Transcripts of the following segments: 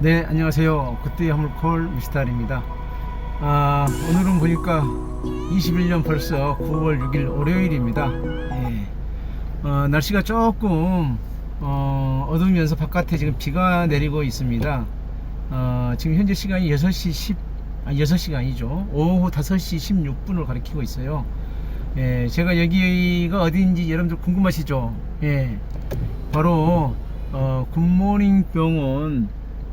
네, 안녕하세요. 그때의 화물콜 미스터입니다. 아, 오늘은 보니까 21년 벌써 9월 6일 월요일입니다. 예. 어, 날씨가 조금 어, 어두우면서 바깥에 지금 비가 내리고 있습니다. 어, 지금 현재 시간이 6시 10, 아, 6시가 아니죠. 오후 5시 16분을 가리키고 있어요. 예, 제가 여기가 어디인지 여러분들 궁금하시죠? 예, 바로 어, 굿모닝 병원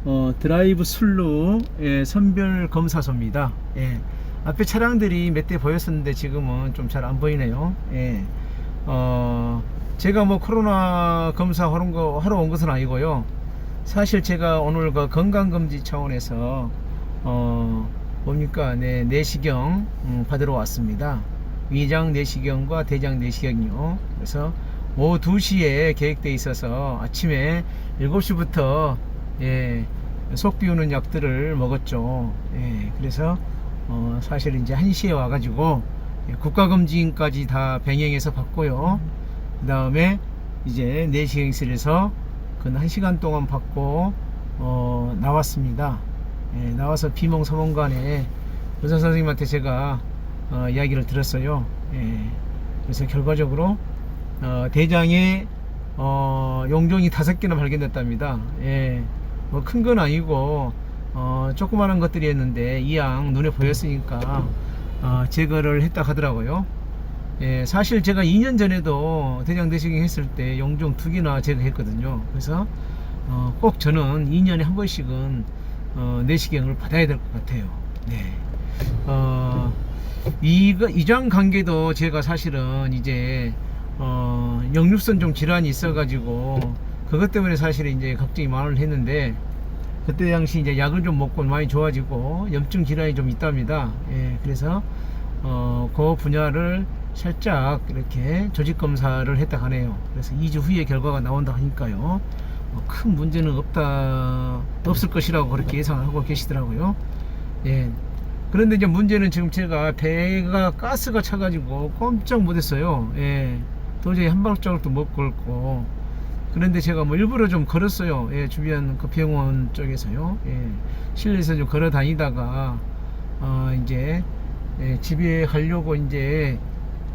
어, 드라이브 슬루 예, 선별 검사소입니다. 예, 앞에 차량들이 몇 대 보였었는데 지금은 좀 잘 안 보이네요. 예, 어, 제가 뭐 코로나 검사 하러, 거, 하러 온 것은 아니고요. 사실 제가 오늘 그 건강검진 차원에서 어, 뭡니까 네, 내시경 음, 받으러 왔습니다. 위장 내시경과 대장 내시경이요. 그래서 오후 2시에 계획돼 있어서 아침에 7시부터 예, 속 비우는 약들을 먹었죠. 예, 그래서 어, 사실 이제 1시에 와가지고 예, 국가검진까지 다 병행해서 받고요. 그 다음에 이제 내시경실에서 근 1시간 동안 받고 어, 나왔습니다. 예, 나와서 비몽사몽간에 의사 선생님한테 제가 어, 이야기를 들었어요. 예, 그래서 결과적으로 어, 대장에 어, 용종이 다섯 개나 발견됐답니다. 예, 뭐 큰 건 아니고 어, 조그마한 것들이었는데 이양 눈에 보였으니까 어, 제거를 했다 하더라고요. 예, 사실 제가 2년 전에도 대장 내시경 했을 때 용종 두 개나 제거했거든요. 그래서 어, 꼭 저는 2년에 한 번씩은 어, 내시경을 받아야 될 것 같아요. 네. 어, 이거 이장 관계도 제가 사실은 이제 어, 역류성 질환이 있어가지고 그것 때문에 사실 이제 걱정이 많을 했는데 그때 당시 이제 약을 좀 먹고 많이 좋아지고 염증 질환이 좀 있답니다. 예, 그래서 어, 그 분야를 살짝 이렇게 조직 검사를 했다 하네요. 그래서 2주 후에 결과가 나온다 하니까요. 뭐큰 문제는 없다 없을 것이라고 그렇게 예상하고 계시더라고요. 예. 그런데 이제 문제는 지금 제가 배가 가스가 차가지고 꼼짝 못했어요. 예. 도저히 한 발자국도 못 걸고. 그런데 제가 뭐 일부러 좀 걸었어요. 예, 주변 그 병원 쪽에서요. 예. 실내에서 좀 걸어 다니다가, 어, 이제, 예, 집에 가려고 이제,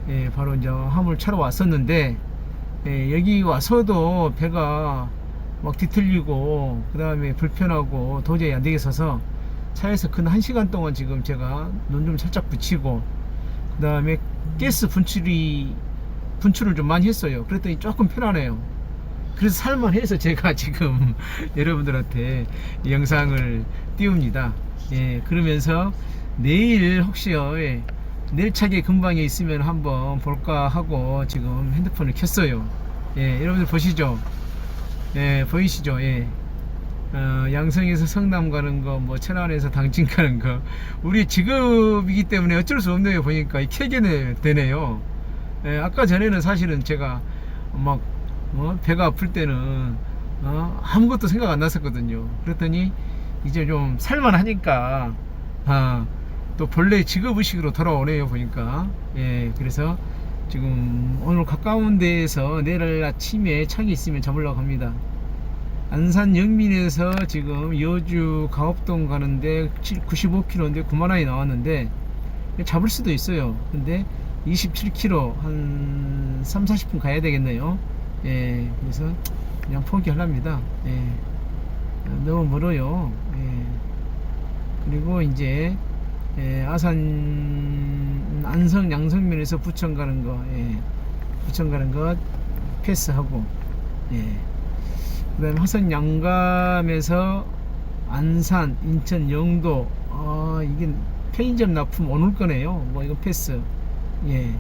예, 바로 이제 화물 차로 왔었는데, 예, 여기 와서도 배가 막 뒤틀리고, 그 다음에 불편하고 도저히 안 되겠어서 차에서 근한 시간 동안 지금 제가 눈 좀 살짝 붙이고, 그 다음에 가스 분출이, 분출을 좀 많이 했어요. 그랬더니 조금 편하네요. 그래서 살만해서 제가 지금 여러분들한테 이 영상을 띄웁니다. 예, 그러면서 내일 혹시요, 예, 내일 차게 근방에 있으면 한번 볼까 하고 지금 핸드폰을 켰어요. 예, 여러분들 보시죠. 예, 보이시죠? 예. 어, 양성에서 성남 가는 거, 뭐 천안에서 당진 가는 거, 우리 직업이기 때문에 어쩔 수 없네요. 보니까 켜게 되네요. 예, 아까 전에는 사실은 제가 막 어, 배가 아플 때는 어, 아무것도 생각 안 났었거든요. 그랬더니 이제 좀 살만하니까 아, 또 본래 직업 의식으로 돌아오네요. 보니까 예, 그래서 지금 오늘 가까운 데에서 내일 아침에 창이 있으면 잡으려고 합니다. 안산 영민에서 지금 여주 가업동 가는데 95km인데 9만 원이 나왔는데 잡을 수도 있어요. 근데 27km 한 3, 40분 가야 되겠네요. 예, 그래서 그냥 포기하랍니다. 예, 너무 멀어요. 예, 그리고 이제 예, 아산 안성 양성면에서 부천 가는 거, 예, 부천 가는 거 패스하고, 예. 그다음에 화성 양감에서 안산, 인천, 영도, 아 이게 편의점 납품 오늘 거네요. 뭐 이거 패스. 예.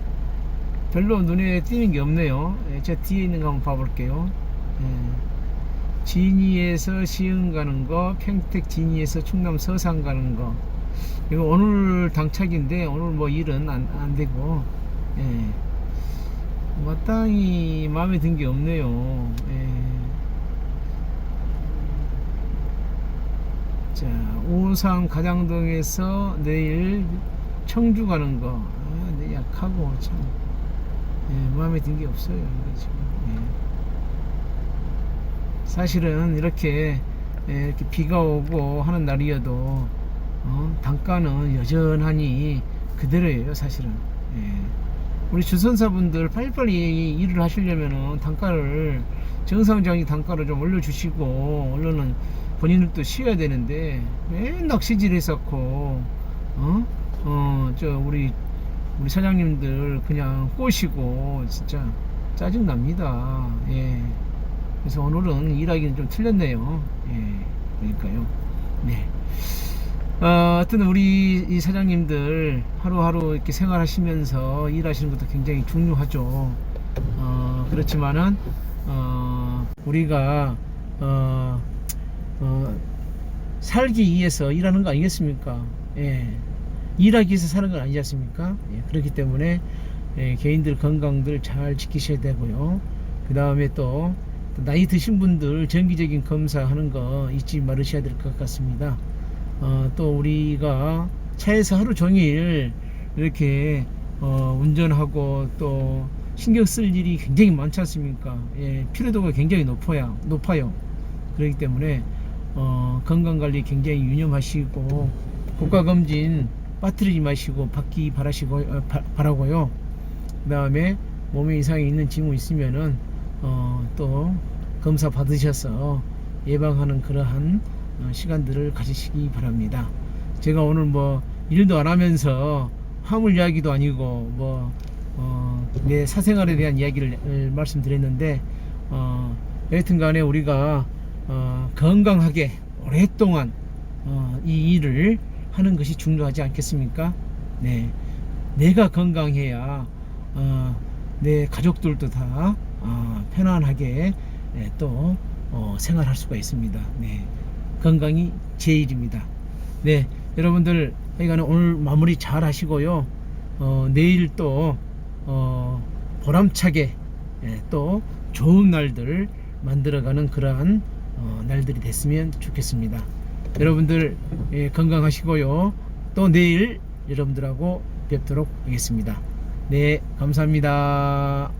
별로 눈에 띄는 게 없네요. 예, 저 뒤에 있는 거 한번 봐볼게요. 예. 진이에서 시흥 가는 거, 평택 진이에서 충남 서산 가는 거. 이거 오늘 당착인데 오늘 뭐 일은 안, 안 되고, 예. 마땅히 마음에 든 게 없네요. 예. 자, 오산 가장동에서 내일 청주 가는 거. 아, 내 약하고 참. 예, 마음에 든 게 없어요. 지금. 예. 사실은 이렇게 예, 이렇게 비가 오고 하는 날이어도 어, 단가는 여전하니 그대로예요 사실은 예. 우리 주선사분들 빨리빨리 일을 하시려면은 단가를 정상적인 단가를 좀 올려주시고 얼른은 본인들도 쉬어야 되는데 맨 낚시질 했었고 어? 어, 저 우리 우리 사장님들 그냥 꼬시고 진짜 짜증 납니다. 예. 그래서 오늘은 일하기는 좀 틀렸네요. 예. 그러니까요. 네. 어, 하여튼 우리 이 사장님들 하루하루 이렇게 생활하시면서 일하시는 것도 굉장히 중요하죠. 어, 그렇지만은 어, 우리가 어, 어, 살기 위해서 일하는 거 아니겠습니까? 예. 일하기 위해서 사는 건 아니지 않습니까? 예. 그렇기 때문에 예, 개인들 건강들 잘 지키셔야 되고요. 그 다음에 또, 또 나이 드신 분들 정기적인 검사하는 거 잊지 말으셔야 될 것 같습니다. 어, 또 우리가 차에서 하루 종일 이렇게 어, 운전하고 또 신경 쓸 일이 굉장히 많지 않습니까? 예, 피로도가 굉장히 높아요. 높아요. 그렇기 때문에 어, 건강 관리 굉장히 유념하시고 국가 검진 빠뜨리지 마시고 받기 바라시고 어, 바, 바라고요. 그 다음에 몸에 이상이 있는 징후 있으면은 어, 또 검사 받으셔서 예방하는 그러한 어, 시간들을 가지시기 바랍니다. 제가 오늘 뭐 일도 안 하면서 화물 이야기도 아니고 뭐 어, 내 사생활에 대한 이야기를 어, 말씀드렸는데 어, 여하튼간에 우리가 어, 건강하게 오랫동안 어, 이 일을 하는 것이 중요하지 않겠습니까? 네, 내가 건강해야 어, 내 가족들도 다 어, 편안하게 예, 또 어, 생활할 수가 있습니다. 네, 건강이 제일입니다. 네, 여러분들 하여간 오늘 마무리 잘 하시고요. 어, 내일 또 어, 보람차게 예, 또 좋은 날들 만들어가는 그러한 어, 날들이 됐으면 좋겠습니다. 여러분들 예, 건강하시고요. 또 내일 여러분들하고 뵙도록 하겠습니다. 네, 감사합니다.